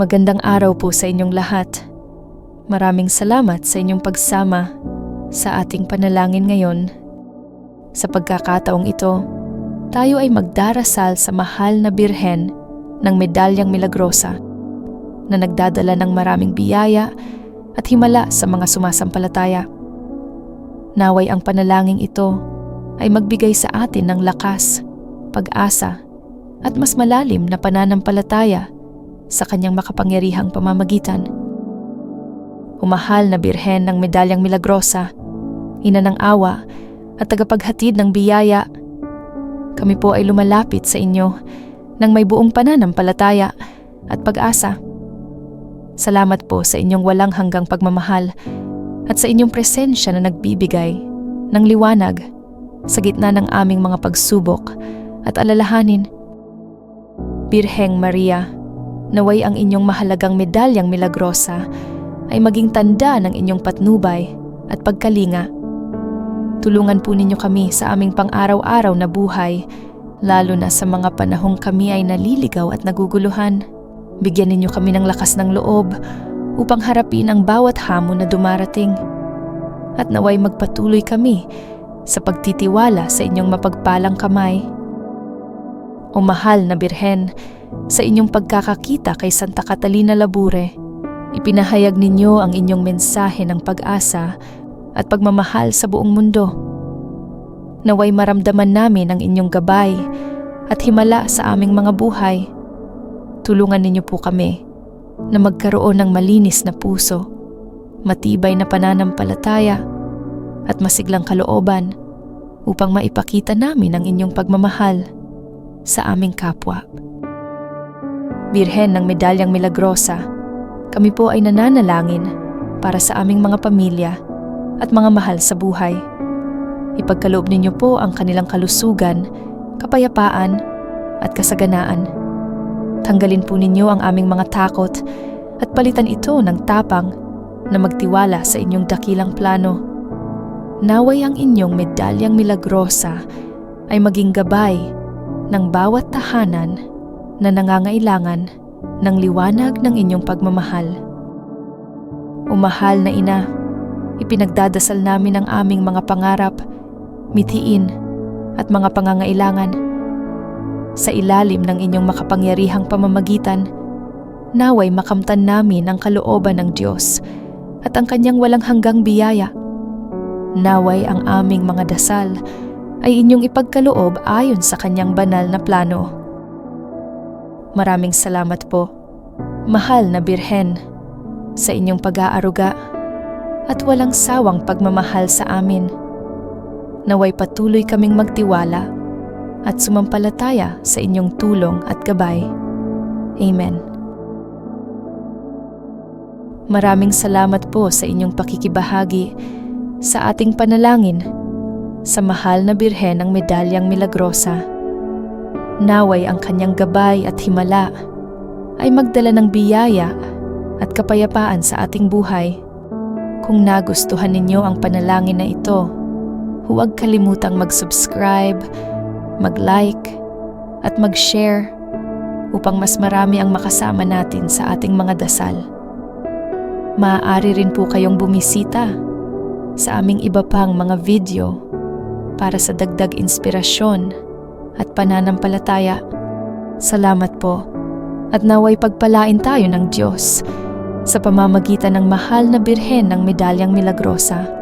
Magandang araw po sa inyong lahat. Maraming salamat sa inyong pagsama sa ating panalangin ngayon. Sa pagkakataong ito, tayo ay magdarasal sa mahal na birhen ng medalyang milagrosa na nagdadala ng maraming biyaya at himala sa mga sumasampalataya. Naway ang panalangin ito ay magbigay sa atin ng lakas, pag-asa at mas malalim na pananampalataya sa kanyang makapangyarihang pamamagitan. Umahal na birhen ng medalyang milagrosa, ina ng awa at tagapaghatid ng biyaya. Kami po ay lumalapit sa inyo ng may buong pananampalataya at pag-asa. Salamat po sa inyong walang hanggang pagmamahal at sa inyong presensya na nagbibigay ng liwanag sa gitna ng aming mga pagsubok at alalahanin. Birheng Maria, naway ang inyong mahalagang medalyang milagrosa ay maging tanda ng inyong patnubay at pagkalinga. Tulungan po ninyo kami sa aming pang-araw-araw na buhay, lalo na sa mga panahong kami ay naliligaw at naguguluhan. Bigyan ninyo kami ng lakas ng loob upang harapin ang bawat hamon na dumarating. At naway magpatuloy kami sa pagtitiwala sa inyong mapagpalang kamay. O mahal na Birhen, sa inyong pagkakakita kay Santa Catalina Labure, ipinahayag ninyo ang inyong mensahe ng pag-asa at pagmamahal sa buong mundo. Naway maramdaman namin ang inyong gabay at himala sa aming mga buhay. Tulungan ninyo po kami na magkaroon ng malinis na puso, matibay na pananampalataya at masiglang kalooban upang maipakita namin ang inyong pagmamahal sa aming kapwa. Birhen ng Medalyang Milagrosa, kami po ay nananalangin para sa aming mga pamilya at mga mahal sa buhay. Ipagkaloob ninyo po ang kanilang kalusugan, kapayapaan at kasaganaan. Tanggalin po ninyo ang aming mga takot at palitan ito ng tapang na magtiwala sa inyong dakilang plano. Naway ang inyong medalyang milagrosa ay maging gabay ng bawat tahanan na nangangailangan ng liwanag ng inyong pagmamahal. Umahal na ina, ipinagdadasal namin ang aming mga pangarap, mithiin at mga pangangailangan. Sa ilalim ng inyong makapangyarihang pamamagitan, naway makamtan namin ang kalooban ng Diyos at ang kanyang walang hanggang biyaya. Naway ang aming mga dasal ay inyong ipagkaloob ayon sa kanyang banal na plano. Maraming salamat po, mahal na Birhen, sa inyong pag-aaruga at walang sawang pagmamahal sa amin. Naway patuloy kaming magtiwala at sumampalataya sa inyong tulong at gabay. Amen. Maraming salamat po sa inyong pakikibahagi sa ating panalangin sa mahal na birhen ng medalyang milagrosa. Naway ang kanyang gabay at himala ay magdala ng biyaya at kapayapaan sa ating buhay. Kung nagustuhan ninyo ang panalangin na ito, huwag kalimutang mag-subscribe, mag-like, at mag-share upang mas marami ang makasama natin sa ating mga dasal. Maaari rin po kayong bumisita sa aming iba pang mga video para sa dagdag inspirasyon at pananampalataya. Salamat po at naway pagpalain tayo ng Diyos sa pamamagitan ng mahal na birhen ng medalyang milagrosa.